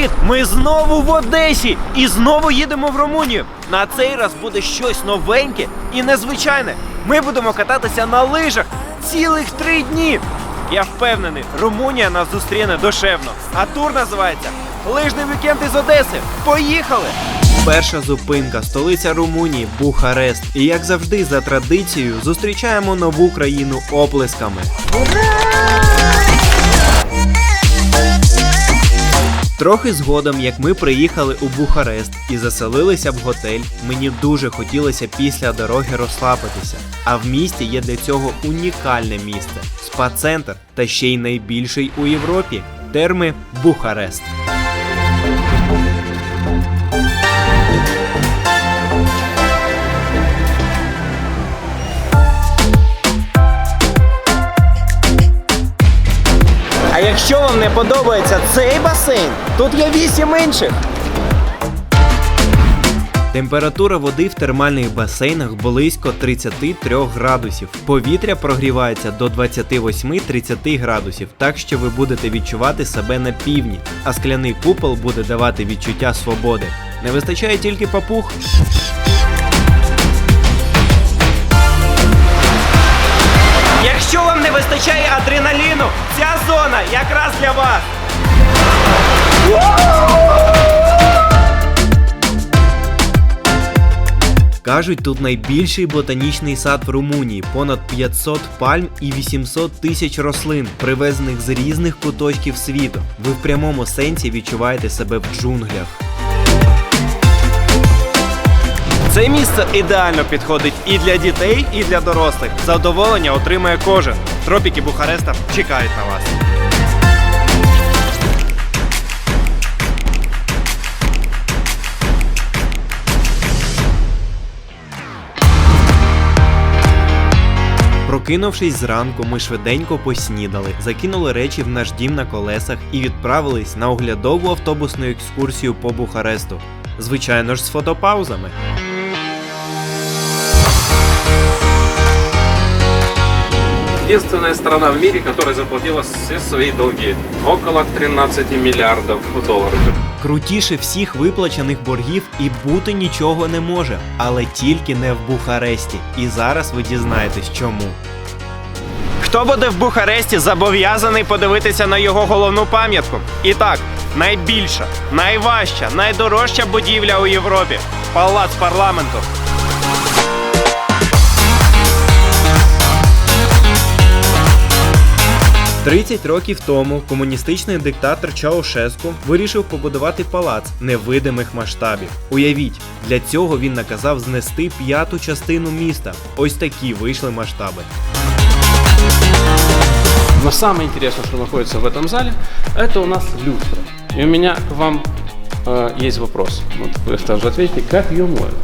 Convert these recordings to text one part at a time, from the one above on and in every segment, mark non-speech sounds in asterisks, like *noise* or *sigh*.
Привіт! Ми знову в Одесі і знову їдемо в Румунію. На цей раз буде щось новеньке і незвичайне. Ми будемо кататися на лижах цілих три дні. Я впевнений, Румунія нас зустріне душевно. А тур називається Лижний вікенд із Одеси. Поїхали! Перша зупинка столиця Румунії Бухарест. І як завжди, за традицією, зустрічаємо нову країну оплесками. Трохи згодом, як ми приїхали у Бухарест і заселилися в готель, мені дуже хотілося після дороги розслабитися. А в місті є для цього унікальне місце спа-центр та ще й найбільший у Європі терми Бухарест. Якщо вам не подобається цей басейн, тут є вісім інших. Температура води в термальних басейнах близько 33 градусів. Повітря прогрівається до 28-30 градусів, так що ви будете відчувати себе на півдні, а скляний купол буде давати відчуття свободи. Не вистачає тільки папуг. Якщо вам не вистачає адреналіну, ця зона якраз для вас. Кажуть, тут найбільший ботанічний сад в Румунії, понад 500 пальм і 800 тисяч рослин, привезених з різних куточків світу. Ви в прямому сенсі відчуваєте себе в джунглях. Це місце ідеально підходить і для дітей, і для дорослих. Задоволення отримає кожен. Тропіки Бухареста чекають на вас. Прокинувшись зранку, ми швиденько поснідали, закинули речі в наш дім на колесах і відправились на оглядову автобусну екскурсію по Бухаресту. Звичайно ж, з фотопаузами. Единственная страна в мире, которая заплатила все свои долги. Около 13 миллиардов долларов. Крутіше всіх виплачених боргів і бути нічого не може, але тільки не в Бухаресті. І зараз ви дізнаєтесь чому. Хто буде в Бухаресті зобов'язаний подивитися на його головну пам'ятку? І так, найбільша, найважча, найдорожча будівля у Європі палац парламенту. Тридцять років тому комуністичний диктатор Чаушеску вирішив побудувати палац невидимих масштабів. Уявіть, для цього він наказав знести п'яту частину міста. Ось такі вийшли масштаби. Но самое интересное, что находится в этом зале, это у нас люстра. И у меня к вам э, есть вопрос. Вот вы тоже ответите, как ее моют?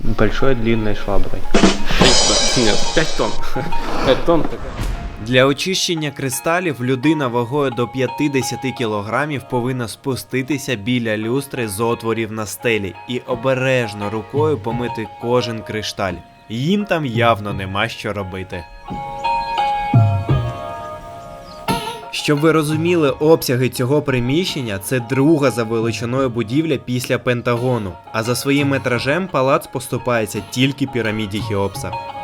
Большой длинной шваброй. Нет, 5 тонн. *laughs* 5 тонн. Для очищення кристалів людина вагою до 50 кілограмів повинна спуститися біля люстри з отворів на стелі і обережно рукою помити кожен кришталь. Їм там явно нема що робити. Щоб ви розуміли обсяги цього приміщення, це друга за величиною будівля після Пентагону, а за своїм метражем палац поступається тільки піраміді Хеопса.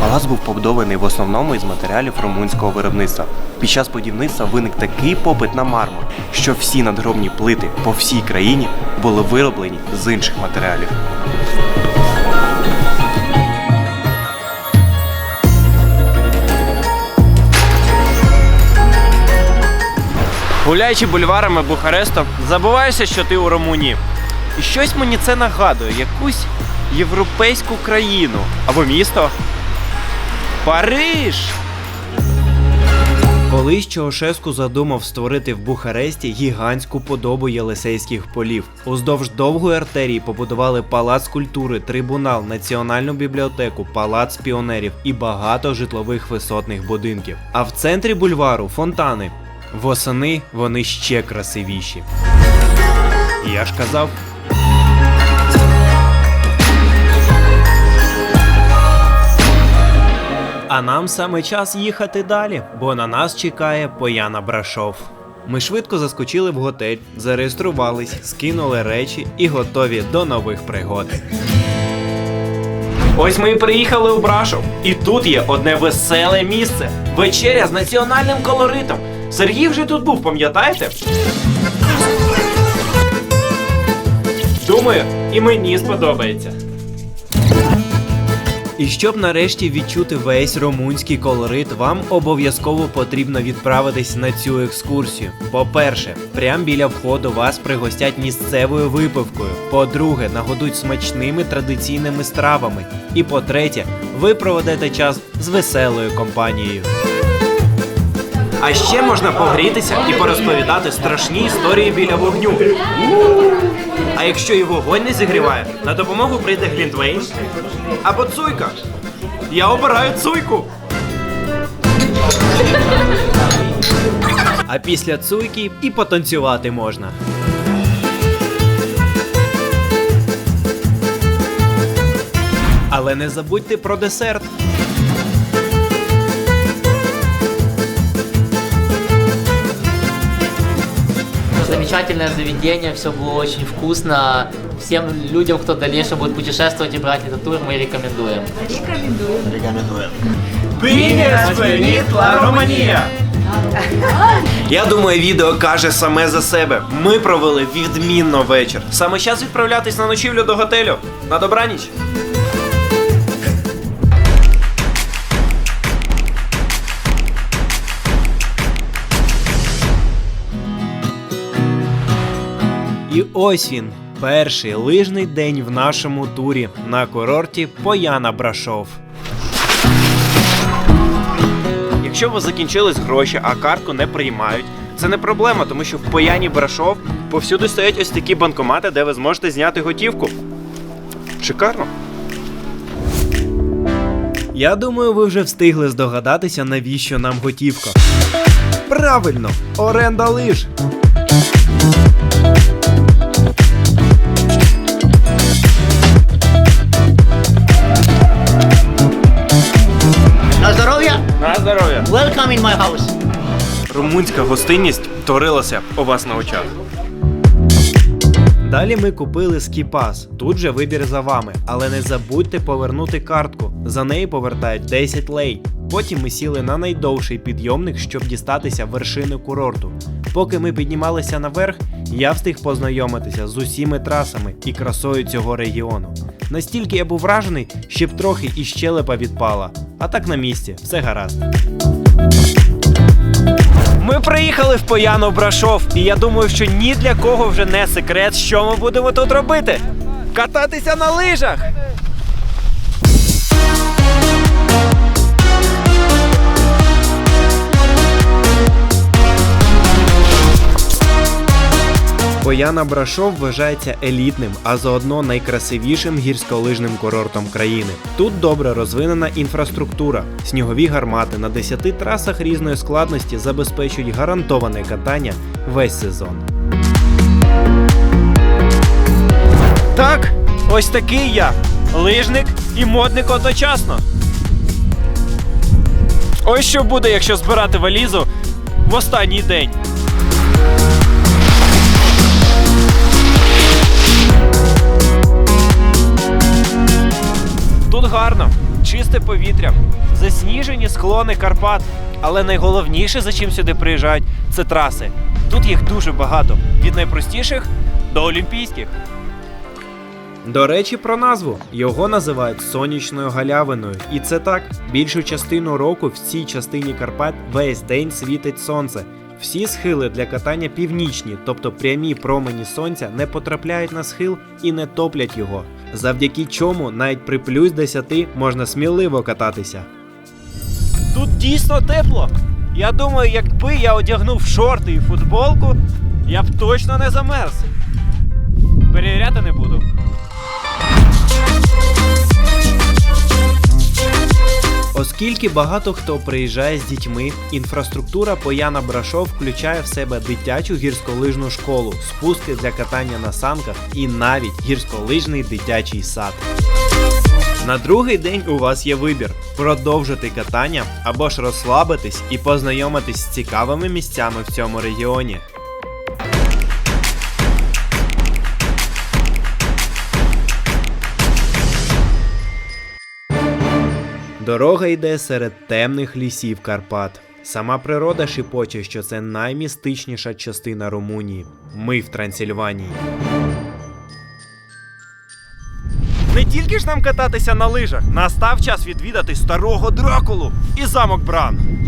Палац був побудований в основному із матеріалів румунського виробництва. Під час будівництва виник такий попит на мармур, що всі надгробні плити по всій країні були вироблені з інших матеріалів. Гуляючи бульварами Бухаресту, забуваєшся, що ти у Румунії. І щось мені це нагадує, якусь європейську країну або місто. Париж! Колись Чаушеску задумав створити в Бухаресті гігантську подобу Єлисейських полів. Уздовж довгої артерії побудували палац культури, трибунал, національну бібліотеку, палац піонерів і багато житлових висотних будинків. А в центрі бульвару фонтани. Восени вони ще красивіші. Я ж казав. А нам саме час їхати далі, бо на нас чекає Пояна Брашов. Ми швидко заскочили в готель, зареєструвались, скинули речі і готові до нових пригод. Ось ми і приїхали у Брашов. І тут є одне веселе місце. Вечеря з національним колоритом. Сергій вже тут був, пам'ятаєте? Думаю, і мені сподобається. І щоб нарешті відчути весь румунський колорит, вам обов'язково потрібно відправитись на цю екскурсію. По-перше, прямо біля входу вас пригостять місцевою випивкою. По-друге, нагодують смачними традиційними стравами. І по-третє, ви проведете час з веселою компанією. А ще можна погрітися і порозповідати страшні історії біля вогню. А якщо і вогонь не зігріває, на допомогу прийде Глінтвейн або Цуйка. Я обираю Цуйку. А після Цуйки і потанцювати можна. Але не забудьте про десерт. Замечательное заведение, все было очень вкусно. Всем людям, кто в дальнейшем будет путешествовать и брать этот тур, мы рекомендуем. Романія! Я думаю, відео каже саме за себе. Ми провели відмінно вечір. Саме час відправлятись на ночівлю до готелю. На добраніч. І ось він, перший лижний день в нашому турі на курорті Пояна Брашов. Якщо у вас закінчились гроші, а картку не приймають, це не проблема, тому що в Пояні Брашов повсюди стоять ось такі банкомати, де ви зможете зняти готівку. Шикарно. Я думаю, ви вже встигли здогадатися, навіщо нам готівка. Правильно, оренда лиж. Welcome in my house! Румунська гостинність творилася у вас на очах. Далі ми купили скіпас. Тут же вибір за вами, але не забудьте повернути картку. За неї повертають 10 лей. Потім ми сіли на найдовший підйомник, щоб дістатися вершини курорту. Поки ми піднімалися наверх, я встиг познайомитися з усіми трасами і красою цього регіону. Настільки я був вражений, щоб трохи і щелепа відпала. А так на місці, все гаразд. Ми приїхали в Пояну Брашов, і я думаю, що ні для кого вже не секрет, що ми будемо тут робити. Кататися на лижах. Пояна Брашов вважається елітним, а заодно найкрасивішим гірськолижним курортом країни. Тут добре розвинена інфраструктура. Снігові гармати на 10 трасах різної складності забезпечують гарантоване катання весь сезон. Так, ось такий я. Лижник і модник одночасно. Ось що буде, якщо збирати валізу в останній день. Гарно, чисте повітря, засніжені склони Карпат. Але найголовніше, за чим сюди приїжджають, це траси. Тут їх дуже багато, від найпростіших до олімпійських. До речі, про назву його називають сонячною галявиною, і це так. Більшу частину року в цій частині Карпат весь день світить сонце. Всі схили для катання північні, тобто прямі промені сонця не потрапляють на схил і не топлять його, завдяки чому навіть при плюс 10 можна сміливо кататися. Тут дійсно тепло. Я думаю, якби я одягнув шорти і футболку, я б точно не замерз. Перевіряти не буду. Оскільки багато хто приїжджає з дітьми, інфраструктура Пояна Брашов включає в себе дитячу гірськолижну школу, спуски для катання на санках і навіть гірськолижний дитячий сад. На другий день у вас є вибір: продовжити катання або ж розслабитись і познайомитись з цікавими місцями в цьому регіоні. Дорога йде серед темних лісів Карпат. Сама природа шіпоче, що це наймістичніша частина Румунії. Ми в Трансильванії. Не тільки ж нам кататися на лижах, настав час відвідати старого Дракулу і замок Бран.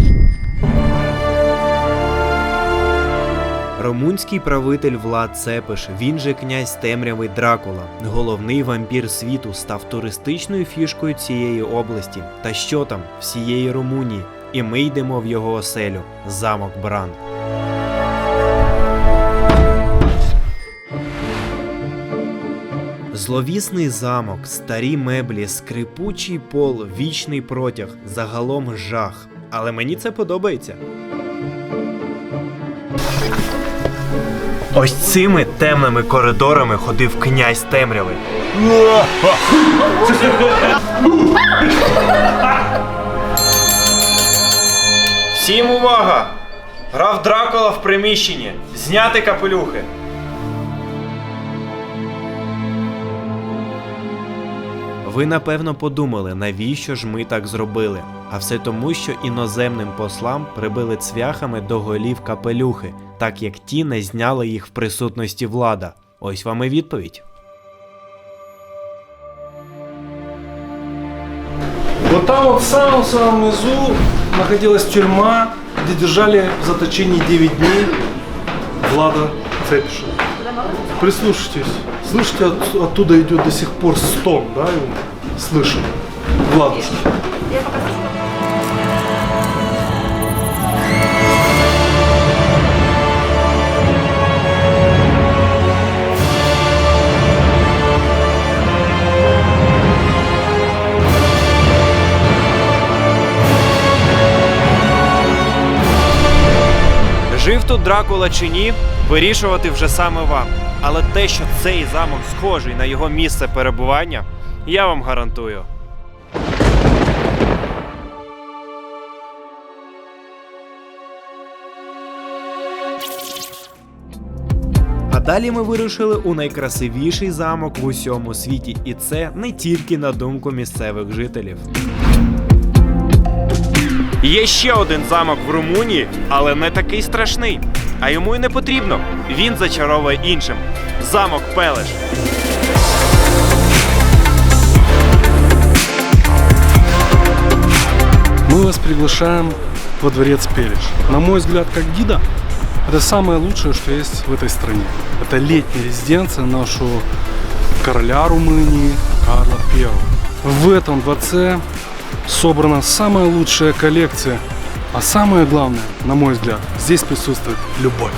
Румунський правитель Влад Цепиш, він же князь темряви Дракула, головний вампір світу, став туристичною фішкою цієї області. Та що там, всієї Румунії. І ми йдемо в його оселю замок Бран. Зловісний замок, старі меблі, скрипучий пол, вічний протяг, загалом жах. Але мені це подобається. Ось цими темними коридорами ходив князь темряви. Всім увага! Грав Дракула в приміщенні. Зняти капелюхи. Ви напевно подумали, навіщо ж ми так зробили? А все тому, що іноземним послам прибили цвяхами до голів капелюхи, так як ті не зняли їх в присутності влада. Ось вам і відповідь. Вот там вот в самом-самом низу находилась тюрьма, где держали в заточении 9 дней Влада Цепиша. Прислушайтесь. Слышите, от- оттуда идет до сих пор стон, да, его? Слышим. Жив тут Дракула чи ні, вирішувати вже саме вам. Але те, що цей замок схожий на його місце перебування, я вам гарантую. А далі ми вирушили у найкрасивіший замок в усьому світі, і це не тільки на думку місцевих жителів. Є ще один замок в Румунії, але не такий страшний А йому й не потрібно. Він зачаровує іншим. Замок Пелеш. Мы вас приглашаем во дворец Пелеш. На мой взгляд, как гида, это самое лучшее, что есть в этой стране. Это летняя резиденция нашего короля Румынии Карла I. В этом дворце собрана самая лучшая коллекция. а самое главное, на мой взгляд, здесь присутствует любовь.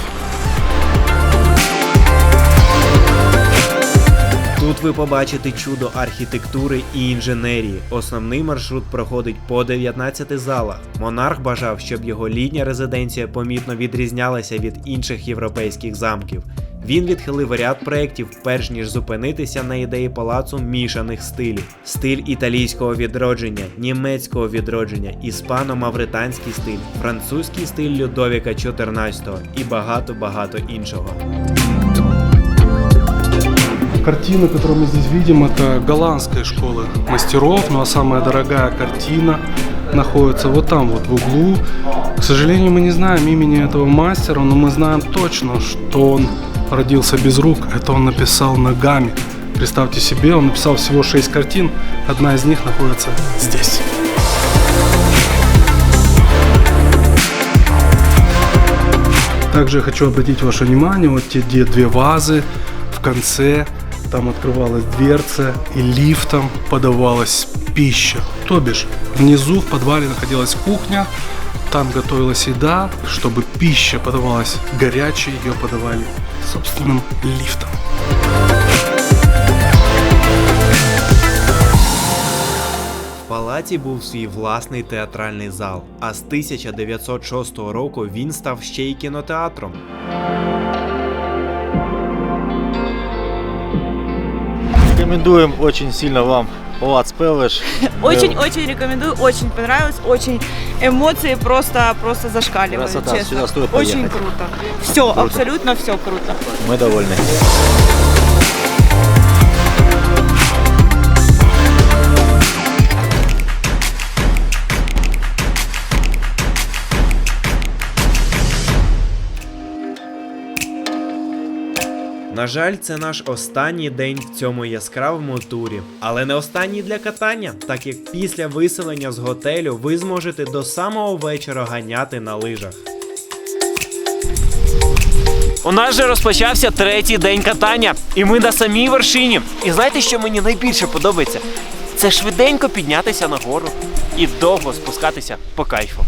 Тут ви побачите чудо архітектури і інженерії. Основний маршрут проходить по 19 залах. Монарх бажав, щоб його літня резиденція помітно відрізнялася від інших європейських замків. Він відхилив ряд проєктів, перш ніж зупинитися на ідеї палацу мішаних стилів: стиль італійського відродження, німецького відродження, іспано-мавританський стиль, французький стиль Людовіка XIV і багато-багато іншого. Картина, которую мы здесь видим, это голландская школа мастеров, ну а самая дорогая картина находится вот там, вот в углу. К сожалению, мы не знаем имени этого мастера, но мы знаем точно, что он родился без рук. Это он написал ногами. Представьте себе, он написал всего 6 картин, одна из них находится здесь. Также я хочу обратить ваше внимание, вот те две, две вазы в конце, там открывалась дверца и лифтом подавалась пища. То бишь, внизу в подвале находилась кухня, там готовилась еда, чтобы пища подавалась горячей, ее подавали собственным лифтом. В палаці був свій власний театральний зал, а з 1906 року він став ще й кінотеатром. Рекомендуем очень сильно вам Палац Пелеш. Очень-очень рекомендую, очень понравилось, очень эмоции просто, просто зашкаливают, Красота, честно. сюда стоит очень поехать. круто. Все, абсолютно все круто. Мы довольны. На жаль, це наш останній день в цьому яскравому турі, але не останній для катання, так як після виселення з готелю ви зможете до самого вечора ганяти на лижах. У нас же розпочався третій день катання, і ми на самій вершині. І знаєте, що мені найбільше подобається? Це швиденько піднятися нагору і довго спускатися по кайфу.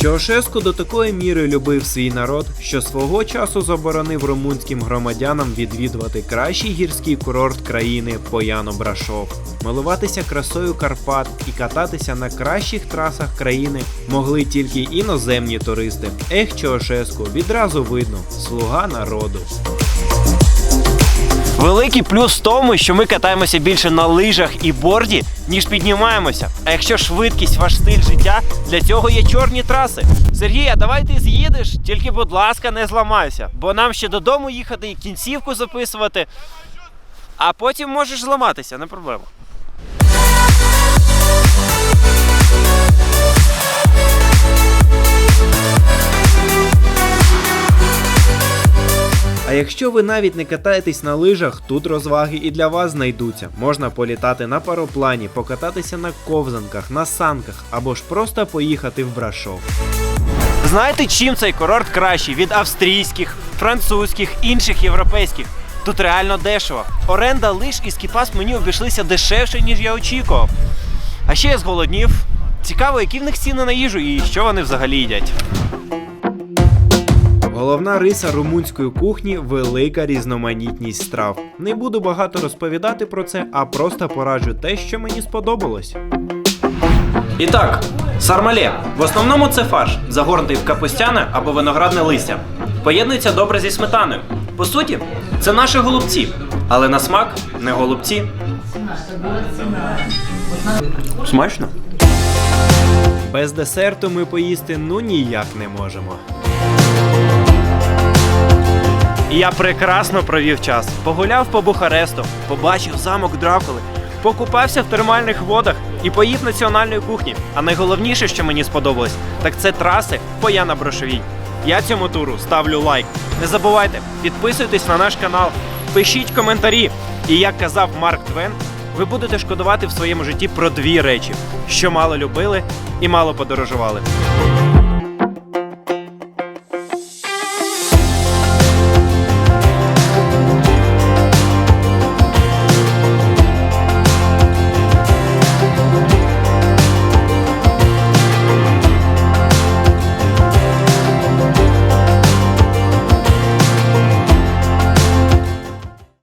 Чаушеску до такої міри любив свій народ, що свого часу заборонив румунським громадянам відвідувати кращий гірський курорт країни Пояно Брашов. Милуватися красою Карпат і кататися на кращих трасах країни могли тільки іноземні туристи. Ех, Чаушеску, відразу видно слуга народу. Великий плюс в тому, що ми катаємося більше на лижах і борді, ніж піднімаємося. А якщо швидкість ваш стиль життя, для цього є чорні траси. Сергій, а давай ти з'їдеш, тільки, будь ласка, не зламайся, бо нам ще додому їхати і кінцівку записувати. А потім можеш зламатися, не проблема. А якщо ви навіть не катаєтесь на лижах, тут розваги і для вас знайдуться. Можна політати на пароплані, покататися на ковзанках, на санках або ж просто поїхати в Брашов. Знаєте, чим цей курорт кращий від австрійських, французьких, інших європейських? Тут реально дешево. Оренда лиж і скіпас мені обійшлися дешевше, ніж я очікував. А ще я зголоднів. Цікаво, які в них ціни на їжу і що вони взагалі їдять. Головна риса румунської кухні велика різноманітність страв. Не буду багато розповідати про це, а просто пораджу те, що мені сподобалось. І так, сармале. В основному це фарш, загорнутий в капустяне або виноградне листя. Поєднується добре зі сметаною. По суті, це наші голубці, але на смак не голубці. Смачно? Без десерту ми поїсти ну ніяк не можемо. І я прекрасно провів час. Погуляв по Бухаресту, побачив замок Дракули, покупався в термальних водах і поїв національної кухні. А найголовніше, що мені сподобалось, так це траси по Яна Брошовій. Я цьому туру ставлю лайк. Не забувайте, підписуйтесь на наш канал, пишіть коментарі. І як казав Марк Твен, ви будете шкодувати в своєму житті про дві речі: що мало любили і мало подорожували.